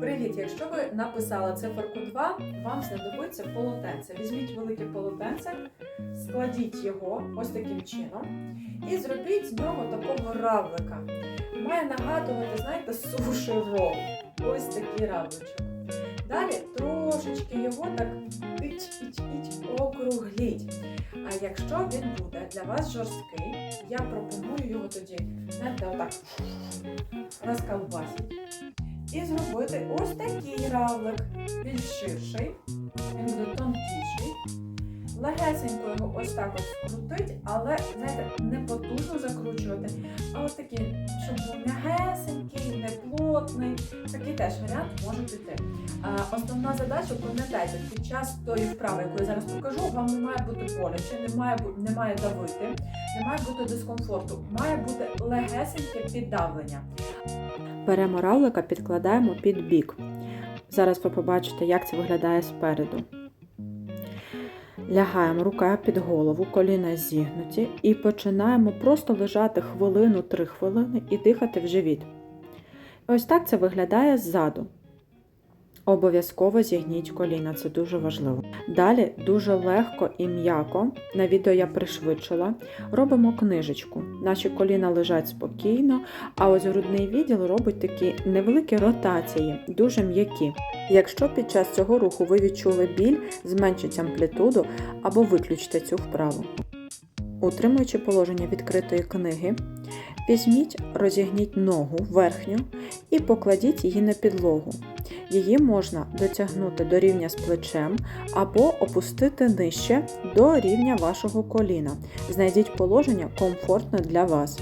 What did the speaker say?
Привіт! Якщо ви написали циферку 2, вам знадобиться полотенце. Візьміть велике полотенце, складіть його ось таким чином і зробіть з нього такого равлика. Має нагадувати, знаєте, суші рол. Ось такий равличок. Далі трошечки його так іть-іть-іть округліть. А якщо він буде для вас жорсткий, я пропоную його тоді, знаєте, отак розколбасити. І зробити ось такий равлик. Більш ширший, він буде тонкіший. Легесенько його ось так ось скрутить, але знаєте, не потужно закручувати, а ось такий, щоб був м'ягесенький, не плотний. Такий теж варіант може піти. А, основна задача, пам'ятайте, під час тої вправи, яку я зараз покажу, вам не має бути боляче, не має, не має давити, не має бути дискомфорту, має бути легесеньке піддавлення. Беремо равлика, підкладаємо під бік. Зараз ви побачите, як це виглядає спереду. Лягаємо рука під голову, коліна зігнуті і починаємо просто лежати хвилину, три хвилини і дихати в живіт. Ось так це виглядає ззаду. Обов'язково зігніть коліна, це дуже важливо. Далі дуже легко і м'яко, на відео я пришвидшила, робимо книжечку. Наші коліна лежать спокійно, а ось грудний відділ робить такі невеликі ротації, дуже м'які. Якщо під час цього руху ви відчули біль, зменшіть амплітуду або виключте цю вправу. Утримуючи положення відкритої книги, візьміть, розігніть ногу верхню і покладіть її на підлогу. Її можна дотягнути до рівня з плечем або опустити нижче до рівня вашого коліна. Знайдіть положення комфортне для вас.